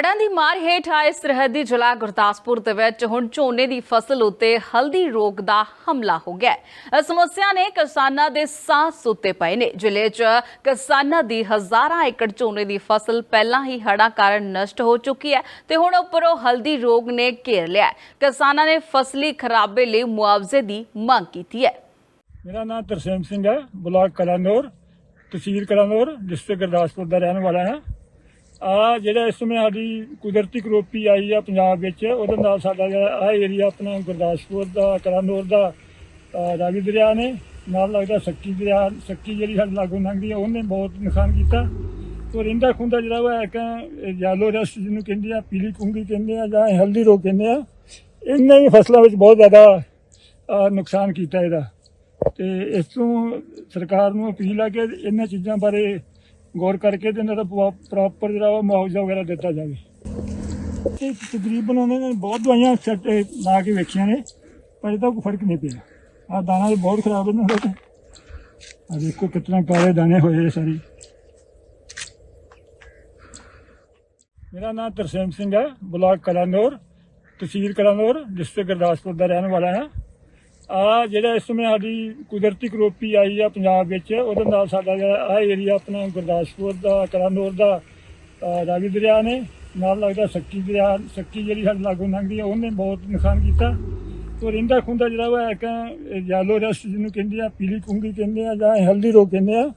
ਹੜਾਂ ਦੀ ਮਾਰ ਹੇਠ ਆਏ ਸਰਹੱਦੀ ਜ਼ਿਲ੍ਹਾ ਗੁਰਦਾਸਪੁਰ ਦੇ ਵਿੱਚ ਹੁਣ ਝੋਨੇ ਦੀ ਫਸਲ ਉੱਤੇ ਹਲਦੀ ਰੋਗ ਦਾ ਹਮਲਾ ਹੋ ਗਿਆ ਇਸ ਸਮੱਸਿਆ ਨੇ ਕਿਸਾਨਾਂ ਦੇ ਸਾਹ ਸੁੱਤੇ ਪਏ ਨੇ। ਜ਼ਿਲ੍ਹੇ 'ਚ ਕਿਸਾਨਾਂ ਦੀ ਹਜ਼ਾਰਾਂ ਏਕੜ ਝੋਨੇ ਦੀ ਫਸਲ ਪਹਿਲਾਂ ਹੀ ਹੜ੍ਹਾਂ ਕਾਰਨ ਨਸ਼ਟ ਹੋ ਚੁੱਕੀ ਹੈ ਤੇ ਹੁਣ ਉੱਪਰੋਂ ਹਲਦੀ ਰੋਗ ਨੇ ਘੇਰ ਲਿਆ ਕਿਸਾਨਾਂ ਨੇ ਫਸਲੀ ਖਰਾਬੇ ਲਈ ਮੁਆਵਜ਼ੇ ਦੀ ਮੰਗ ਕੀਤੀ ਹੈ। ਮੇਰਾ ਨਾਮ ਤਰਸੇਮ ਸਿੰਘ ਹੈ, ਬਲਾਕ ਕਲਾਨੌਰ, ਤਹਿਸੀਲ ਕਲਾਨੌਰ, ਡਿਸਟ੍ਰਿਕਟ ਗੁਰਦਾਸਪੁਰ ਦਾ ਰਹਿਣ ਵਾਲਾ ਹਾਂ। ਆ ਜਿਹੜਾ ਇਸ ਸਮੇਂ ਸਾਡੀ ਕੁਦਰਤੀ ਕਰੋਪੀ ਆਈ ਆ ਪੰਜਾਬ ਵਿੱਚ, ਉਹਦੇ ਨਾਲ ਸਾਡਾ ਜਿਹੜਾ ਆ ਏਰੀਆ ਆਪਣਾ ਗੁਰਦਾਸਪੁਰ ਦਾ, ਕਲਾਨੌਰ ਦਾ ਰਾਵੀ ਦਰਿਆ ਨੇ, ਨਾਲ ਲੱਗਦਾ ਸੱਕੀ ਦਰਿਆ, ਸੱਕੀ ਜਿਹੜੀ ਸਾਡੇ ਲਾਗੋਂ ਲੰਘਦੀ ਆ, ਉਹਨੇ ਬਹੁਤ ਨੁਕਸਾਨ ਕੀਤਾ। ਤੋਂ ਰਿੰਦਾ ਖੁੰਦਾ ਜਿਹੜਾ ਵਾ ਇੱਕ ਯੈਲੋ ਰਸਟ ਜਿਹਨੂੰ ਕਹਿੰਦੇ ਆ, ਪੀਲੀ ਕੁੰਗੀ ਕਹਿੰਦੇ ਆ ਜਾਂ ਹਲਦੀ ਰੋਗ ਕਹਿੰਦੇ ਆ, ਇਹਨਾਂ ਹੀ ਫਸਲਾਂ ਵਿੱਚ ਬਹੁਤ ਜ਼ਿਆਦਾ ਨੁਕਸਾਨ ਕੀਤਾ ਇਹਦਾ। ਤੇ ਇਸ ਤੋਂ ਸਰਕਾਰ ਨੂੰ ਅਪੀਲ ਆ ਕਿ ਇਹਨਾਂ ਚੀਜ਼ਾਂ ਬਾਰੇ ਗੌਰ ਕਰਕੇ ਤੇ ਇਹਨਾਂ ਦਾ ਪ੍ਰੋਪਰ ਜਿਹੜਾ ਵਾ ਮੁਆਵਜ਼ਾ ਵਗੈਰਾ ਦਿੱਤਾ ਜਾਵੇ। ਤੇ ਤਕਰੀਬਨ ਉਹਨਾਂ ਨੇ ਬਹੁਤ ਦਵਾਈਆਂ ਸੈੱਟ ਲਾ ਕੇ ਵੇਖੀਆਂ ਨੇ, ਪਰ ਇਹਦਾ ਕੋਈ ਫ਼ਰਕ ਨਹੀਂ ਪਿਆ। ਆ ਦਾਣਾ ਵੀ ਬਹੁਤ ਖਰਾਬ ਇਹਨਾਂ ਦਾ। ਆ ਦੇਖੋ ਕਿਤਨਾ ਕਾਲੇ ਦਾਣੇ ਹੋਏ ਸਾਰੇ। ਮੇਰਾ ਨਾਮ ਤਰਸੇਮ ਸਿੰਘ ਹੈ, ਬਲਾਕ ਕਲਾਨੌਰ, ਤਹਿਸੀਲ ਕਲਾਨੌਰ, ਡਿਸਟ੍ਰਿਕਟ ਗੁਰਦਾਸਪੁਰ ਦਾ ਰਹਿਣ ਵਾਲਾ ਹਾਂ। ਆ ਜਿਹੜਾ ਇਸ ਸਮੇਂ ਸਾਡੀ ਕੁਦਰਤੀ ਕਰੋਪੀ ਆਈ ਆ ਪੰਜਾਬ ਵਿੱਚ, ਉਹਦੇ ਨਾਲ ਸਾਡਾ ਜਿਹੜਾ ਆ ਏਰੀਆ ਆਪਣਾ ਗੁਰਦਾਸਪੁਰ ਦਾ, ਕਲਾਨੌਰ ਦਾ ਰਾਵੀ ਦਰਿਆ ਨੇ, ਨਾਲ ਲੱਗਦਾ ਸੱਕੀ ਦਰਿਆ, ਸੱਕੀ ਜਿਹੜੀ ਸਾਡੇ ਲਾਗੋਂ ਲੰਘਦੀ ਆ, ਉਹਨੇ ਬਹੁਤ ਨੁਕਸਾਨ ਕੀਤਾ। ਤੋਂ ਰਿੰਦਾ ਖੁੰਦਾ ਜਿਹੜਾ ਵਾ ਇੱਕ ਯੈਲੋ ਰਸਟ ਜਿਹਨੂੰ ਕਹਿੰਦੇ ਆ, ਪੀਲੀ ਕੁੰਗੀ ਕਹਿੰਦੇ ਆ, ਜਾਂ ਹਲਦੀ ਰੋਗ ਕਹਿੰਦੇ ਆ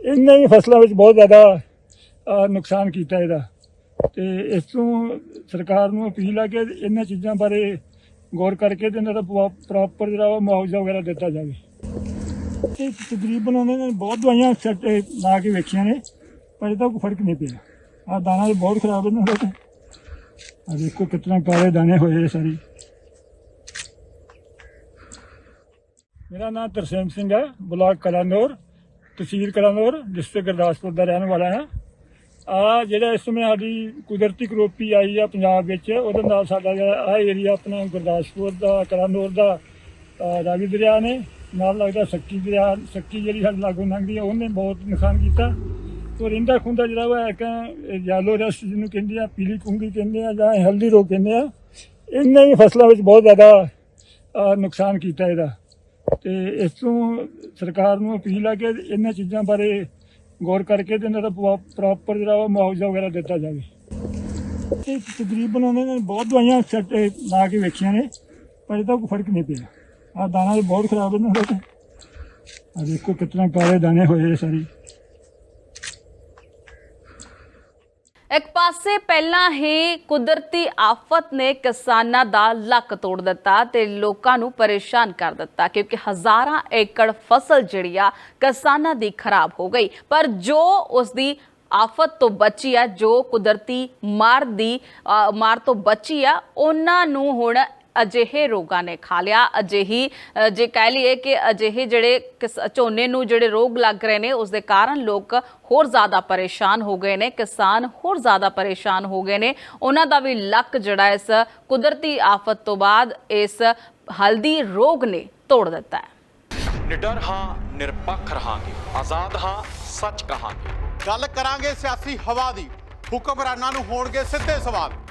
ਇਹਨੇ ਹੀ ਫਸਲਾਂ ਵਿੱਚ ਬਹੁਤ ਜ਼ਿਆਦਾ ਨੁਕਸਾਨ ਕੀਤਾ ਇਹਦਾ। ਤੇ ਇਸ ਤੋਂ ਸਰਕਾਰ ਨੂੰ ਅਪੀਲ ਆ ਕਿ ਇਹਨਾਂ ਚੀਜ਼ਾਂ ਬਾਰੇ ਗੌਰ ਕਰਕੇ ਤੇ ਇਹਨਾਂ ਦਾ ਪ੍ਰੋਪਰ ਜਿਹੜਾ ਵਾ ਮੁਆਵਜ਼ਾ ਵਗੈਰਾ ਦਿੱਤਾ ਜਾਵੇ। ਤੇ ਤਕਰੀਬਨ ਉਹਨਾਂ ਨੇ ਬਹੁਤ ਦਵਾਈਆਂ ਸੈੱਟ ਲਾ ਕੇ ਵੇਖੀਆਂ ਨੇ, ਪਰ ਇਹਦਾ ਕੋਈ ਫ਼ਰਕ ਨਹੀਂ ਪਿਆ। ਆ ਦਾਣਾ ਵੀ ਬਹੁਤ ਖਰਾਬ ਇਹਨਾਂ ਦਾ। ਆ ਦੇਖੋ ਕਿਤਨਾ ਕਾਲੇ ਦਾਣੇ ਹੋਏ ਸਾਰੇ। ਮੇਰਾ ਨਾਮ ਤਰਸੇਮ ਸਿੰਘ ਹੈ, ਬਲਾਕ ਕਲਾਨੌਰ, ਤਹਿਸੀਲ ਕਲਾਨੌਰ, ਡਿਸਟ੍ਰਿਕਟ ਗੁਰਦਾਸਪੁਰ ਦਾ ਰਹਿਣ ਵਾਲਾ ਹਾਂ। ਆ ਜਿਹੜਾ ਇਸ ਸਮੇਂ ਸਾਡੀ ਕੁਦਰਤੀ ਕਰੋਪੀ ਆਈ ਆ ਪੰਜਾਬ ਵਿੱਚ, ਉਹਦੇ ਨਾਲ ਸਾਡਾ ਜਿਹੜਾ ਆ ਏਰੀਆ ਆਪਣਾ ਗੁਰਦਾਸਪੁਰ ਦਾ, ਕਲਾਨੌਰ ਦਾ ਰਾਵੀ ਦਰਿਆ ਨੇ, ਨਾਲ ਲੱਗਦਾ ਸੱਕੀ ਦਰਿਆ, ਸੱਕੀ ਜਿਹੜੀ ਸਾਡੇ ਲਾਗੋਂ ਲੰਘਦੀ ਆ, ਉਹਨੇ ਬਹੁਤ ਨੁਕਸਾਨ ਕੀਤਾ। ਤੋਂ ਰਿੰਦਾ ਖੁੰਦਾ ਜਿਹੜਾ ਵਾ ਇੱਕ ਯੈਲੋ ਰਸਟ ਜਿਹਨੂੰ ਕਹਿੰਦੇ ਆ, ਪੀਲੀ ਕੁੰਗੀ ਕਹਿੰਦੇ ਆ ਜਾਂ ਹਲਦੀ ਰੋਗ ਕਹਿੰਦੇ ਆ ਇਹਨੇ ਵੀ ਫਸਲਾਂ ਵਿੱਚ ਬਹੁਤ ਜ਼ਿਆਦਾ ਨੁਕਸਾਨ ਕੀਤਾ ਇਹਦਾ। ਤੇ ਇਸ ਤੋਂ ਸਰਕਾਰ ਨੂੰ ਅਪੀਲ ਆ ਕਿ ਇਹਨਾਂ ਚੀਜ਼ਾਂ ਬਾਰੇ ਗੌਰ ਕਰਕੇ ਤੇ ਇਹਨਾਂ ਦਾ ਪ੍ਰੋਪਰ ਜਿਹੜਾ ਵਾ ਮੁਆਵਜ਼ਾ ਵਗੈਰਾ ਦਿੱਤਾ ਜਾਵੇ। ਤੇ ਤਕਰੀਬਨ ਉਹਨਾਂ ਨੇ ਬਹੁਤ ਦਵਾਈਆਂ ਸੈੱਟ ਲਾ ਕੇ ਵੇਖੀਆਂ ਨੇ, ਪਰ ਇਹਦਾ ਕੋਈ ਫ਼ਰਕ ਨਹੀਂ ਪਿਆ। ਆ ਦਾਣਾ ਬਹੁਤ ਖਰਾਬ ਇਹਨਾਂ ਦਾ। ਆ ਦੇਖੋ ਕਿਤਨਾ ਕਾਲੇ ਦਾਣੇ ਹੋਏ ਸਾਰੇ। ਇੱਕ ਪਾਸੇ ਪਹਿਲਾਂ ਹੀ ਕੁਦਰਤੀ ਆਫਤ ਨੇ ਕਿਸਾਨਾਂ ਦਾ ਲੱਕ ਤੋੜ ਦਿੱਤਾ ਤੇ ਲੋਕਾਂ ਨੂੰ ਪਰੇਸ਼ਾਨ ਕਰ ਦਿੱਤਾ ਕਿਉਂਕਿ ਹਜ਼ਾਰਾਂ ਏਕੜ ਫਸਲ ਜਿਹੜੀ ਆ ਕਿਸਾਨਾਂ ਦੀ ਖਰਾਬ ਹੋ ਗਈ। ਪਰ ਜੋ ਉਸ ਦੀ ਆਫਤ ਤੋਂ ਬਚੀ ਆ, ਜੋ ਕੁਦਰਤੀ ਮਾਰ ਦੀ ਮਾਰ ਤੋਂ ਬਚੀ ਆ, ਉਹਨਾਂ ਨੂੰ ਹੁਣ ਅਜਿਹੇ ਰੋਗਾਂ ਨੇ ਖਾ ਲਿਆ। ਅਜਿਹੀ ਜੇ ਕਹਿ ਲਈਏ ਕਿ ਅਜਿਹੇ ਜਿਹੜੇ ਕਿਸ- ਝੋਨੇ ਨੂੰ ਜਿਹੜੇ ਰੋਗ ਲੱਗ ਰਹੇ ਨੇ ਉਸ ਦੇ ਕਾਰਨ ਲੋਕ ਹੋਰ ਜ਼ਿਆਦਾ ਪਰੇਸ਼ਾਨ ਹੋ ਗਏ ਨੇ ਕਿਸਾਨ ਹੋਰ ਜ਼ਿਆਦਾ ਪਰੇਸ਼ਾਨ ਹੋ ਗਏ ਨੇ। ਉਹਨਾਂ ਦਾ ਵੀ ਲੱਕ ਜਿਹੜਾ ਇਸ ਕੁਦਰਤੀ ਆਫਤ ਤੋਂ ਬਾਅਦ ਇਸ ਹਲਦੀ ਰੋਗ ਨੇ ਤੋੜ ਦਿੱਤਾ ਹੈ। ਨਿਡਰ ਹਾਂ ਨਿਰਪੱਖ ਰਹਾਂਗੇ। ਆਜ਼ਾਦ ਹਾਂ ਸੱਚ ਕਹਾਂਗੇ। ਗੱਲ ਕਰਾਂਗੇ ਸਿਆਸੀ ਹਵਾ ਦੀ। ਹੁਕਮਰਾਨਾਂ ਨੂੰ ਹੋਣਗੇ ਸਿੱਧੇ ਸਵਾਲ।